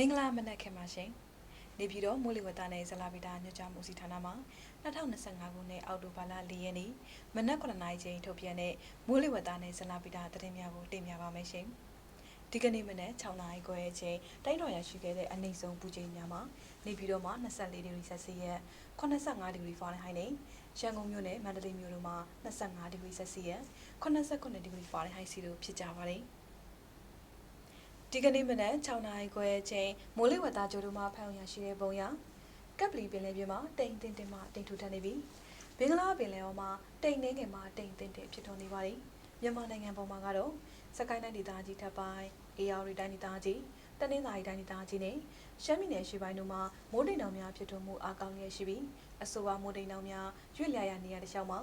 မင်္ဂလာမနက်ခင်ပါရှင်နေပြည်တော်မိုးလေဝသနဲ့ဇလာဗီတာညွှန်ကြားမှုစီဌာနမှ2025ခုနှစ်အောက်တိုဘာလ4ရက်နေ့မနက်9:00နာရီချိန်ထုတ်ပြန်တဲ့မိုးလေဝသနဲ့ဇလာဗီတာသတင်းများကိုတင်ပြပါမယ်ရှင်ဒီကနေ့မနက်6:00နာရီခွဲအချိန်တိုင်းတော်ရရှိခဲ့တဲ့အနိမ့်ဆုံးပူချိန်များမှာနေပြည်တော်မှာ24ဒီဂရီဆက်စီယပ်85ဒီဂရီဖာရင်ဟိုက်နဲ့ရန်ကုန်မြို့နဲ့မန္တလေးမြို့တို့မှာ25ဒီဂရီဆက်စီယပ်89ဒီဂရီဖာရင်ဟိုက်စီတို့ဖြစ်ကြပါတယ် ဒီကနေ့မနက်6နာရီခွဲအချိန်မိုးလေဝသကြိုးတို့မှဖမ်းရရှိတဲ့ပုံရကပ်ပလီပင်လယ်ပြင်မှာတိမ်တင်တင်မှတိမ်ထူထပ်နေပြီးဘင်္ဂလားပင်လယ်အော်မှာတိမ်နေငယ်မှာတိမ်တင်တင်ဖြစ်ထွန်းနေပါတယ်မြန်မာနိုင်ငံပေါ်မှာကတော့စကိုင်းတိုင်းဒေသကြီးထပ်ပိုင်းအေရဝတီတိုင်းဒေသကြီးတနင်္သာရီတိုင်းဒေသကြီးနဲ့ရှမ်းပြည်နယ်ရှေ့ပိုင်းတို့မှာမိုးတိမ်တောင်များဖြစ်ထွန်းမှုအကောင်းရရှိပြီးအဆိုပါမိုးတိမ်တောင်များရွေ့လျားရနေရတဲ့ရှောင်းမှာ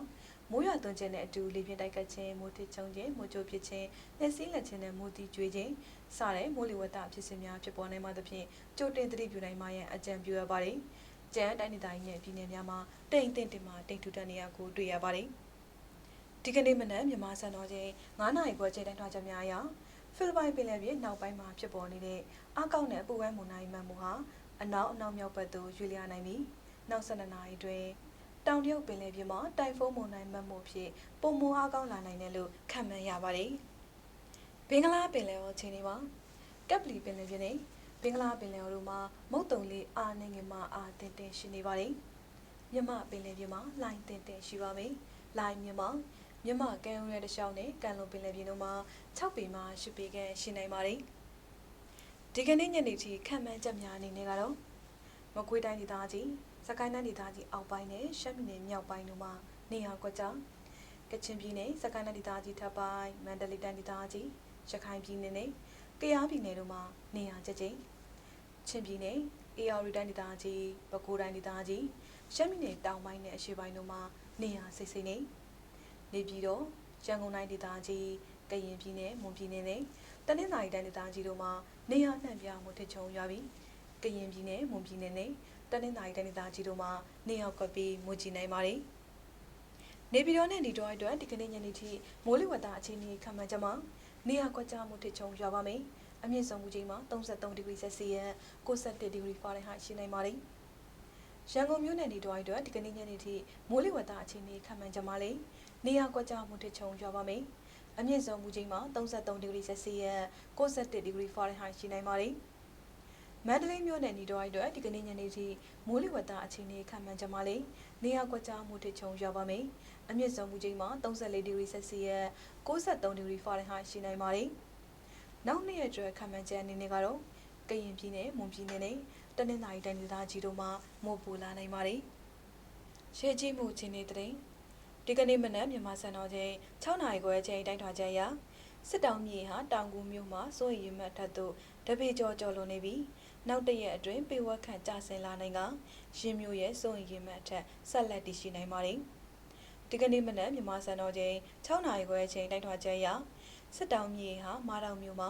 မိုးရွာသွန်းခြင်းနဲ့အတူလေပြင်းတိုက်ကပ်ခြင်းမိုးထစ်ချုံခြင်းမိုးကြိုးဖြစ်ခြင်းလက်စည်းလက်ခြင်းနဲ့မိုးတီကျွေးခြင်းစတဲ့မိုးလေဝသဖြစ်စဉ်များဖြစ်ပေါ်နိုင်မှသဖြင့်ကြိုတင်သတိပြုနိုင်မှရန်အကြံပြုရပါတယ်။ကျန်းတိုင်းဒေသကြီးနဲ့ပြည်နယ်များမှာတိမ်တင်တင်မှတိမ်ထူထပ်နေရကိုတွေ့ရပါတယ်။ဒီကနေ့မနက်မြန်မာစံတော်ချိန်9နာရီခွဲချိန်တိုင်းထွာချက်များအရဖိလစ်ပိုင်ပင်လယ်ပြင်နောက်ပိုင်းမှာဖြစ်ပေါ်နေတဲ့အကောက်နဲ့အပူဝဲမုန်တိုင်းမှန်မှုဟာအနောက်အနောက်မြောက်ဘက်သို့ရွေ့လျားနိုင်ပြီးနောက်12နာရီတွင် တောင်တရုတ်ပင်လယ်ပြင်မှာတိုင်ဖုန်းမုန်တိုင်းမှတ်မှုဖြစ်ပုံမအားကောင်းလာနိုင်တယ်လို့ခန့်မှန်းရပါတယ်။ဘင်္ဂလားပင်လယ်အော်ချိန်တွေမှာကပ်ပလီပင်လယ်ပြင်နဲ့ဘင်္ဂလားပင်လယ်အော်တို့မှာမုတ်တုံလေးအာနေငယ်မှာအာတင်တင်ရှိနေပါတယ်။မြမပင်လယ်ပြင်မှာလိုင်းတင်တင်ရှိပါမယ်။လိုင်းမြမမြမကမ်းရဲတလျှောက်နဲ့ကန်လုံပင်လယ်ပြင်တို့မှာ6ပေမှ10ပေခန့်ရှိနိုင်ပါတယ်။ဒီကနေ့ညနေထိခံမှန်းချက်များအနေနဲ့ကတော့မကွေးတိုင်းဒေသကြီး စကိုင်းတိုင်းဒေသကြီးအောက်ပိုင်းနဲ့ရှမ်းပြည်နယ်မြောက်ပိုင်းတို့မှာနေရာကွက်ကြားကချင်ပြည်နယ်စကိုင်းတိုင်းဒေသကြီးထပ်ပိုင်းမန္တလေးတိုင်းဒေသကြီးရခိုင်ပြည်နယ်နဲ့ကယားပြည်နယ်တို့မှာနေရာကျကျချင်းပြည်နယ်အေရရီတိုင်းဒေသကြီးပဲခူးတိုင်းဒေသကြီးရှမ်းပြည်နယ်တောင်ပိုင်းနဲ့အရှေ့ပိုင်းတို့မှာနေရာစိတ်စိတ်နေနေပြည်တော်ရန်ကုန်တိုင်းဒေသကြီးကရင်ပြည်နယ်မွန်ပြည်နယ်နဲ့တနင်္သာရီတိုင်းဒေသကြီးတို့မှာနေရာနှံ့ပြားမှုထချုံရွာပြီးကရင်ပြည်နယ်မွန်ပြည်နယ်နဲ့ တနင်္သာရီတိုင်းဒေသကြီးတို့မှာနေရောက်ကွက်ပြီးမူကြည်နိုင်ပါတယ်။နေပြည်တော်နဲ့ဒီတော်အတွက်ဒီကနေ့ညနေထိမိုးလေဝသအခြေအနေခန့်မှန်းချက်မှာနေရာကွက်ကြားမှုထချုံရွာပါမယ်။အမြင့်ဆုံးမူချိန်မှာ33ဒီဂရီဆက်စီယပ်61ဒီဂရီဖာရင်ဟိုက်ရှိနိုင်ပါတယ်။ရန်ကုန်မြို့နယ်ဒီတော်အတွက်ဒီကနေ့ညနေထိမိုးလေဝသအခြေအနေခန့်မှန်းချက်မှာလေနေရာကွက်ကြားမှုထချုံရွာပါမယ်။အမြင့်ဆုံးမူချိန်မှာ33ဒီဂရီဆက်စီယပ်61ဒီဂရီဖာရင်ဟိုက်ရှိနိုင်ပါတယ်။ မန္တလေးမြို့နယ်နီတော်အတွက်ဒီကနေ့ညနေထိမိုးလေဝသအခြေအနေခန့်မှန်းကြမှာလေနေရာကွက်ကြားမှုထချုံရွာပါမယ်။အမြင့်ဆုံးမူချိန်မှာ34ဒီဂရီဆက်စီယပ်63ဒီဂရီဖာရင်ဟိုက်ရှိနိုင်ပါတယ်။နောက်နေ့ရက်အတွက်ခန့်မှန်းချက်အနေနဲ့ကတော့ကရင်ပြည်နယ်မွန်ပြည်နယ်နဲ့တနင်္သာရီတိုင်းဒေသကြီးတို့မှာမိုးပူလာနိုင်ပါတယ်။ရှေ့ကြီးမှုအခြေအနေတဲ့ဒီကနေ့မနက်မြန်မာစံတော်ချိန်6နာရီခွဲချိန်တိုင်းထွာချက်အရစစ်တောင်မြေဟာတောင်ကူမြို့မှာစိုးရိမ်မှတ်ထက်သို့ တပေကျော်ကျော်လွန်နေပြီးနောက်တရက်အတွင်းပေဝက်ခန့်ကျဆင်းလာနိုင်ကရင်းမျိုးရဲ့စိုးရိမ်မှတ်ထက်ဆက်လက်တည်ရှိနိုင်ပါတယ်။ဒီကနေ့မနက်မြန်မာစံတော်ချိန်6နာရီခွဲချိန်တိုက်ထွာချက်အရစစ်တောင်မြေဟာမာတောင်မြို့မှာ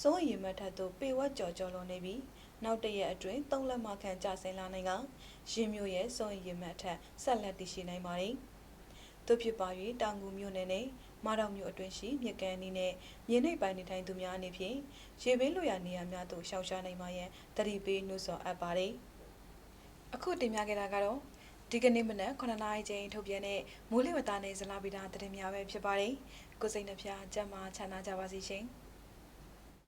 စိုးရိမ်မှတ်ထက်သို့ပေဝက်ကျော်ကျော်လွန်နေပြီးနောက်တရက်အတွင်း3လက်မခန့်ကျဆင်းလာနိုင်ကရင်းမျိုးရဲ့စိုးရိမ်မှတ်ထက်ဆက်လက်တည်ရှိနိုင်ပါတယ်။သို့ဖြစ်ပါ၍တောင်ကူမြို့နယ်နဲ့ မာတော်မြို့အတွင်းရှိမြကန်းနီးနဲ့မြေနိမ့်ပိုင်းနေထိုင်သူများအနေဖြင့်ရေဘေးလွှရာနေရာများသို့ရှောင်ရှားနိုင်မှရန်တတိပေးနှုတ်ဆော်အပ်ပါတယ်။အခုတင်ပြခဲ့တာကတော့ဒီကနေ့မနက်9နာရီချိန်ထုတ်ပြန်တဲ့မိုးလေဝသနဲ့ဇလာဗီတာသတင်းများပဲဖြစ်ပါတယ်။ကိုစိတ်နှပြကျမ်းမာချမ်းသာကြပါစေရှင်။